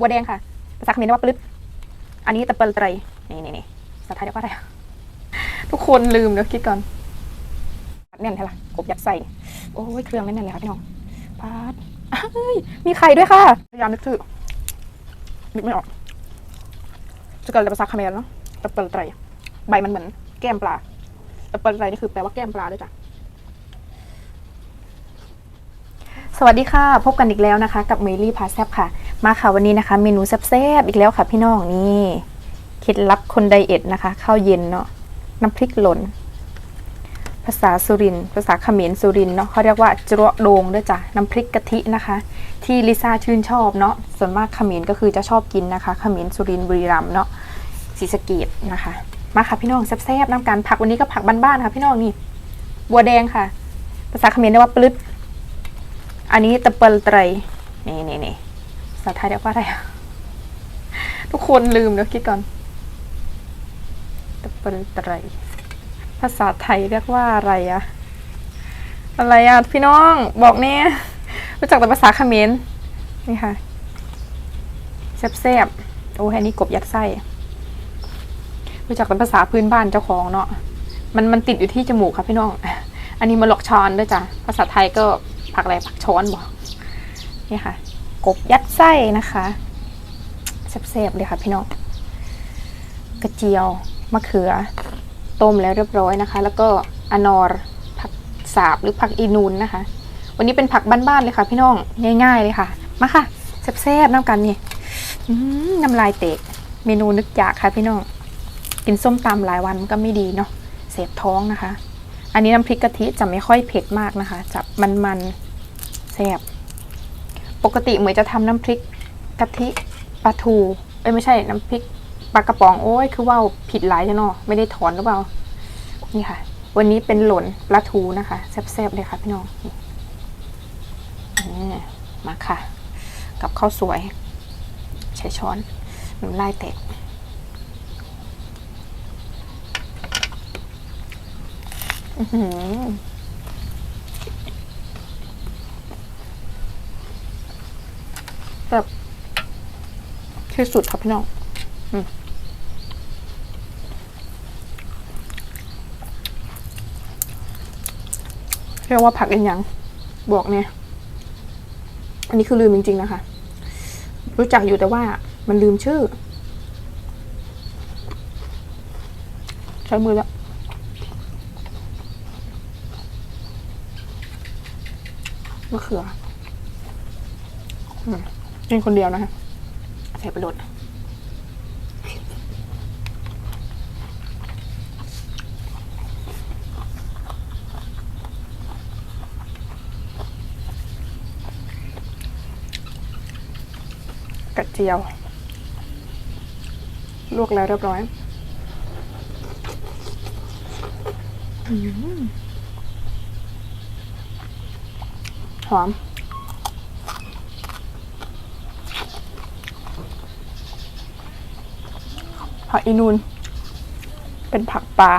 บัวแดงค่ะ ภาษาเขมรเรียกว่าปลึด อันนี้ตะเปิลไตร นี่นี่นี่ภาษาไทยเรียกว่าอะไรอะทุกคนลืมเดี๋ยวคิดก่อนแน่นใช่ปะกบยัดใส่ โอ้ยเครื่องแน่นๆเลยค่ะพี่น้องปาดเอ้ยมีไข่ด้วยค่ะ พยายามนึกชื่อนึกไม่ออก จะเกิดภาษาเขมรเนาะตะเปิลไตร ใบมันเหมือนแก้มปลาตะเปิลไตรนี่คือแปลว่าแก้มปลาด้วยจ้ะสวัสดีค่ะ พบกันอีกแล้วนะคะ กับเมลี่พาแซบค่ะ มาค่ะวันนี้นะคะ เมนูแซ่บๆอีกแล้วค่ะพี่น้องนี่เคล็ดลับคนไดเอทนะคะข้าวเย็นเนาะน้ำพริกหล่น ภาษาสุรินภาษาเขมรสุรินเนาะเขาเรียกว่าจรวโดงด้วยจ้ะน้ำพริกกะทินะคะ ที่ลิซ่าชื่นชอบเนาะส่วนมากเขมรก็คือจะชอบกินนะคะเขมรสุรินบุรีรัมเนาะศรีสะเกดนะคะ มาค่ะพี่น้องแซ่บๆน้ำกันผักวันนี้ก็ผักบ้านๆค่ะ พี่น้องนี่บัวแดงค่ะ ภาษาเขมรเรียกว่าปลึดอันนี้ตะเปิลไตรนี่นี่นี่ ภาษาไทยเรียกว่าอะไรอะทุกคนลืมเดี๋ยวคิดก่อนตะเปิลไรภาษาไทยเรียกว่าอะไรอะอะไรอะพี่น้องบอกแน่รู้จักแต่ภาษาเขมรนี่ค่ะแซ่บๆโอ้แค่นี้กบยัดไส้รู้จักแต่ภาษาพื้นบ้านเจ้าของเนาะมันมันติดอยู่ที่จมูกค่ะพี่น้อง อันนี้มาหลอกช้อนด้วยจ้ะภาษาไทยก็ผักอะไรผักช้อนบอกนี่ค่ะ กบยัดไส้นะคะแซ่บๆเลยค่ะพี่น้องกระเจียวมะเขือ ต้มแล้วเรียบร้อยนะคะ แล้วก็อนอร์ผักสาบหรือผักอีนูนนะคะ วันนี้เป็นผักบ้านๆเลยค่ะ พี่น้องง่าย ๆเลยค่ะ มาค่ะแซ่บๆน้ำกันนี่น้ำลายเตะเมนูนึกอยากค่ะพี่น้องกินส้มตำหลายวันมันก็ไม่ดีเนาะเสียบท้องนะคะ อันนี้น้ำพริกกะทิจะไม่ค่อยเผ็ดมากนะคะจะมันๆแซ่บ ปกติเหมือนจะทำน้ำพริกกะทิปลาทู เอ้ยไม่ใช่น้ำพริกปลากระป๋องโอ้ยคือว่าวผิดหลายจ้ะเนาะไม่ได้ถอนหรือเปล่า นี่ค่ะ วันนี้เป็นหล่นปลาทูนะคะแซ่บๆเลยค่ะพี่น้องนี่มาค่ะ กับข้าวสวย ใช้ช้อนน้ำลายแตกอื้อหือ แบบที่สุดครับพี่น้องเรียกว่าผักอีกอย่างบอกเนี่ย อันนี้คือลืมจริงๆนะคะ รู้จักอยู่แต่ว่ามันลืมชื่อ ใช้มือแล้วมะเขืออืม กินคนเดียวนะคะใส่ไปรดกระเจียว ลวกแล้วเรียบร้อยอืมหอม ผักอีนูนเป็นผักป่า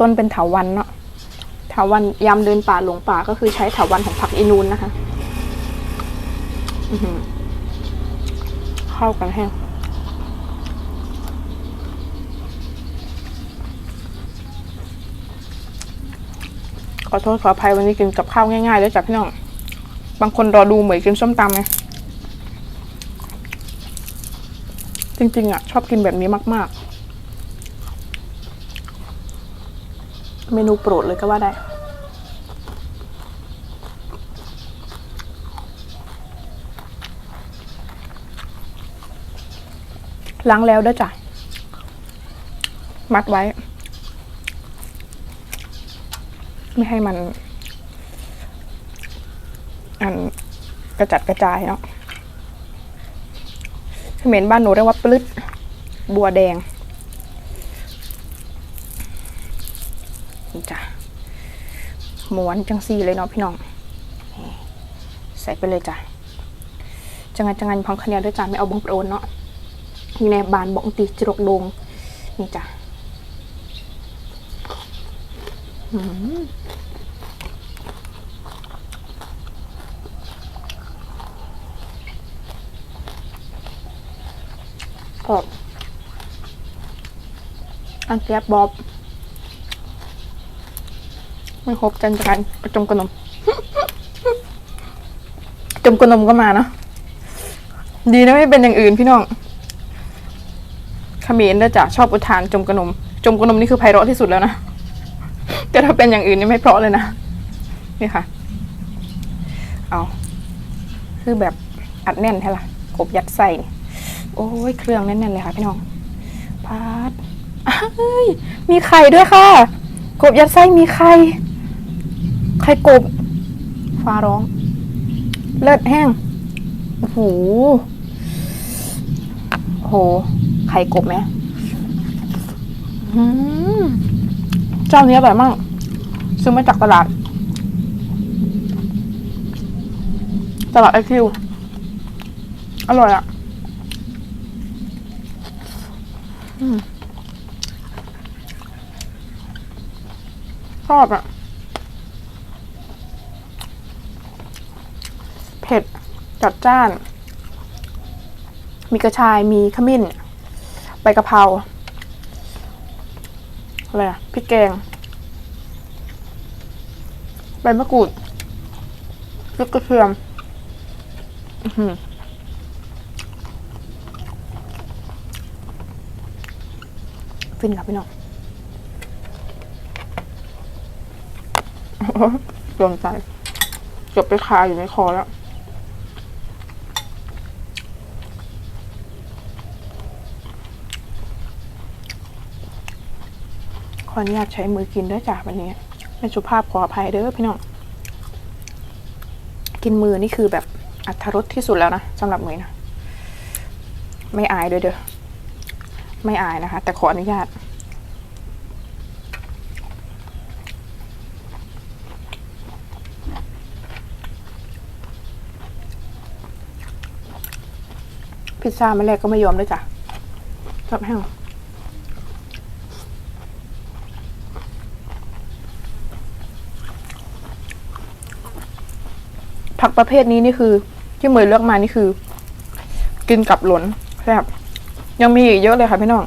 ต้นเป็นเถาวันเนาะเถาวันยามเดินป่าหลงป่าก็คือใช้เถาวันของผักอีนูนนะคะเข้ากันแห้งขอโทษขออภัยวันนี้กินกับข้าวง่ายๆเลยจ้ะพี่น้อง บางคนรอดูเหมือนกินส้มตำไง จริง ๆ อะ ชอบกินแบบนี้มาก ๆ เมนูโปรดเลยก็ว่าได้ล้างแล้วด้วยจ้ะ มัดไว้ ไม่ให้มัน อันกระจัดกระจายเนาะ เขมรบ้านหนูเรียกว่าปลึดบัวแดงนี่จ้ะม้วนจังซีเลยเนาะพี่น้อง ใส่ไปเลยจ้ะจังงันจังงันพร้อมข้าวเหนียวด้วยจ้ะไม่เอาบงโปรนเนาะนี่ในบานบองตีจรกโดงนี่จ้ะอืม กรอบอันแกบบอบไม่ครบจันจกันจมกระนม จมกระนมก็มาเนาะดีนะไม่เป็นอย่างอื่นพี่น้องเขมรเด้อจ้ะชอบอุทานจมกระนม จมกระนมนี่คือไพเราะที่สุดแล้วนะแต่ถ้าเป็นอย่างอื่นนี่ไม่เพราะเลยนะนี่ค่ะ เอาคือแบบอัดแน่นใช่ละกบยัดใส่ โอ้ยเครื่องแน่นๆเลยค่ะพี่น้องพาดเอ้ยมีไข่ด้วยค่ะ กบยัดไส้มีไข่ ไข่กบ ฟ้าร้อง เลือดแห้ง โอ้โหโห ไข่กบไหมอืมเจ้านี้อร่อยมาก ซื้อมาจากตลาด ตลาดไอคิว อร่อยอะอืม ชอบอะเผ็ด จัดจ้าน มีกระชาย มีขมิ้น ใบกะเพรา อะไรอะพริกแกง ใบมะกรูดพริกกระเทียม อื้อหือ ฟินครับพี่น้องโดนใจเกือบไปคาอยู่ในคอแล้วขออนุญาตใช้มือกินด้วยจ้ะวันนี้ไม่สุภาพขออภัยเด้อพี่น้อง กินมือนี่คือแบบอัตรรสที่สุดแล้วนะสำหรับมือนะ ไม่อายด้วยเด้อ ไม่อายนะคะ แต่ขออนุญาต พิซซ่ามาแรกก็ไม่ยอมด้วยจ้ะชอบแห้งผักประเภทนี้นี่คือ ที่เหมยเลือกมานี่คือ กินกับหลนแซ่บ ยังมีอีกเยอะเลยค่ะพี่น้อง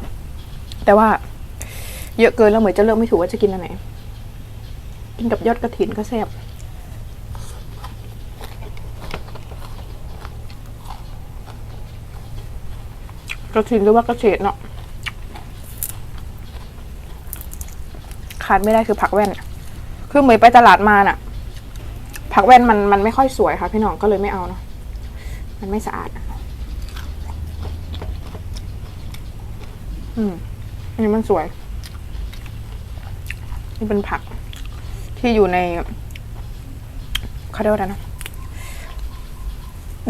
แต่ว่า เยอะเกินแล้วเหมยจะเลือกไม่ถูกว่าจะกินอันไหน กินกับยอดกระถินก็แซ่บกระถินหรือว่ากระเฉดเนาะขาดไม่ได้คือผักแว่น คือเหมยไปตลาดมาน่ะ ผักแว่นมันมันไม่ค่อยสวยค่ะ พี่น้องก็เลยไม่เอาเนาะ มันไม่สะอาดอะ อืมอันนี้มันสวย นี่เป็นผัก ที่อยู่ในเขาเรียกว่าอะไรนะ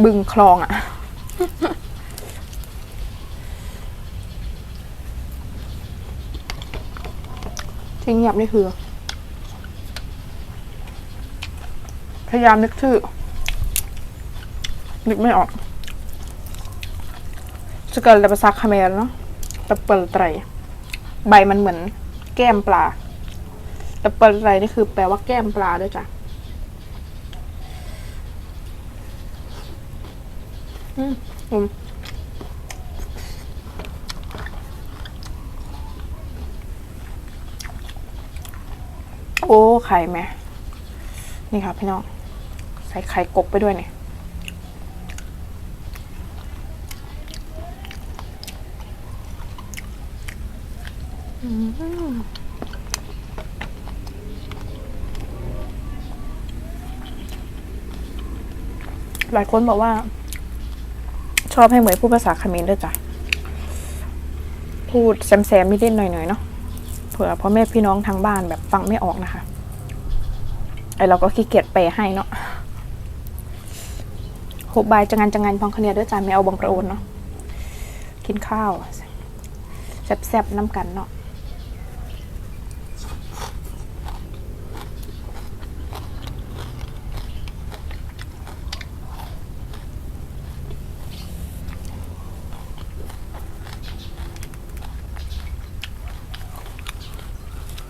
บึงคลองอะที่เงียบนี่คือ พยายามนึกชื่อ นึกไม่ออกสเกิลแต่ภาษาคาเมรเนาะ ตะเปิลไตร ใบมันเหมือนแก้มปลาตะเปิลไตรนี่คือแปลว่าแก้มปลาด้วยจ้ะอืมอืมโอ้ ไข่แม่ นี่ค่ะพี่น้อง ใส่ไข่กบไปด้วยเนี่ย หลายคนบอกว่า ชอบให้เหมยพูดภาษาเขมรด้วยจ้ะ พูดแซมๆนิดๆหน่อยๆเนาะเผื่อพ่อแม่พี่น้องทางบ้านแบบฟังไม่ออกนะคะไอเราก็ขี้เกียจไปให้เนาะหกบายจังงันจังงันพองคเนียด้วยจ้าไม่เอาบังประโอนเนาะกินข้าวแซ่บๆน้ำกันเนาะ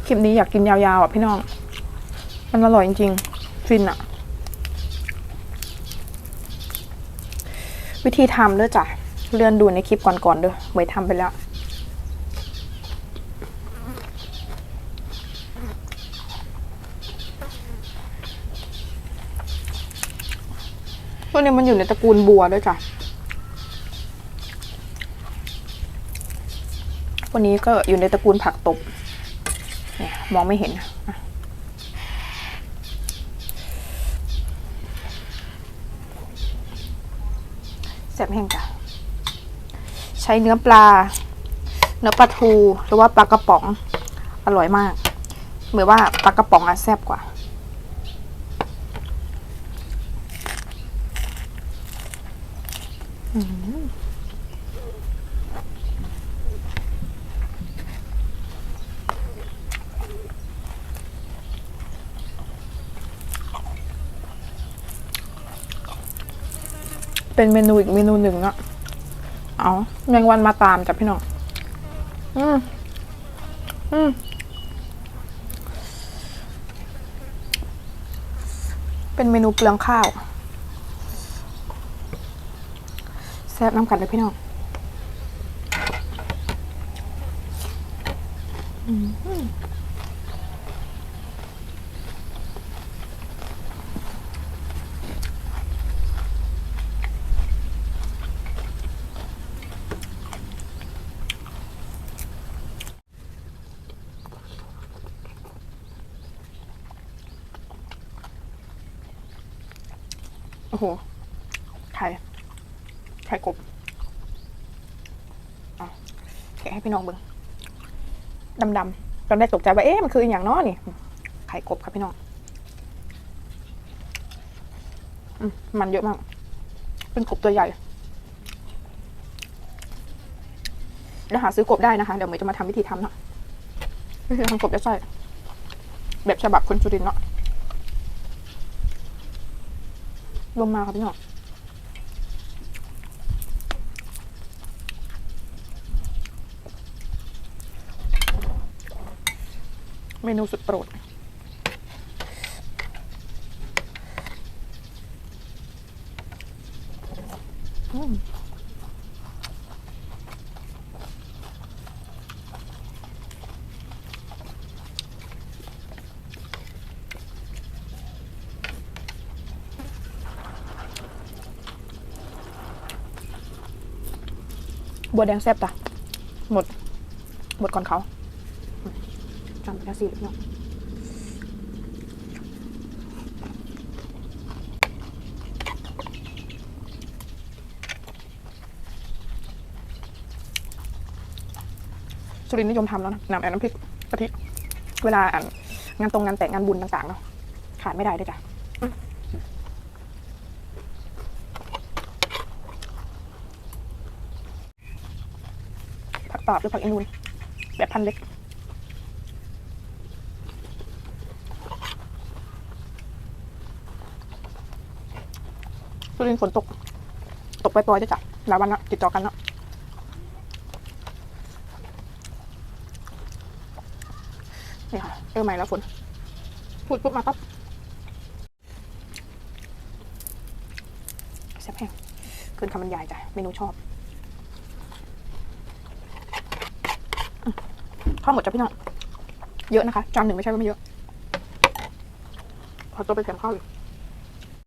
คลิปนี้อยากกินยาวๆอะพี่น้อง มันอร่อยจริงๆ ฟินอะ วิธีทำเด้อจ้ะ เลื่อนดูในคลิปก่อนๆด้อเหมยทำไปแล้วตัวนี้มันอยู่ในตระกูลบัวด้วยจ้ะวันนี้ก็อยู่ในตระกูลผักตบ มองไม่เห็นอะอะแซ่บแห้งจ้ะใช้เนื้อปลา เนื้อปลาทูหรือว่าปลากระป๋อง อร่อยมาก เหมือนว่าปลากระป๋องอะแซ่บกว่า เป็นเมนูอีกเมนูหนึ่งอะเอาแมงวันมาตามจ้ะพี่น้อง อืม อืม เป็นเมนูเปลืองข้าว แซ่บน้ำกันเลยพี่น้องโอ้โห ไข่ ไข่กบอะแกะให้พี่น้องเบิ่งดำๆตอนแรกตกใจว่า เอ๊ะ มันคืออย่างเน้อนี่ ไข่กบครับพี่น้องอมันเยอะมาก เป็นกบตัวใหญ่ แล้วหาซื้อกบได้นะคะ เดี๋ยวเมย์จะมาทำวิธีทำเนาะวิธีทำกบจะใส่แบบฉบับคนจุรินเนาะ ลงมาครับพี่น้องเมนูสุดโปรดอืม บัวแดงแซ่บจ้ะหมด หมดก่อนเขาอืมจำไปแล้วสิพี่น้องสุรินทร์นิยมทำแล้วนะน้ำแอนน้ำพริกกะทิเวลาอะงานตรงงานแต่งงานบุญต่างๆเนาะขาดไม่ได้ด้วยจ้ะ ตอบหรือผักอินูนแบบพันเล็ก สุรินทร์ฝนตก ตกไปปล่อยๆด้วยจ้ะหลายวันละติดต่อกันแล้วนี่ค่ะเออใหม่แล้วฝน พูดปุ๊บมาปั๊บแซ่บแห้งเกินคำบรรยายจ้ะเมนูชอบ ข้าวหมดจ้ะพี่น้อง เยอะนะคะ จานหนึ่งไม่ใช่ว่าไม่เยอะ ขอตัวไปแถมข้าวอีก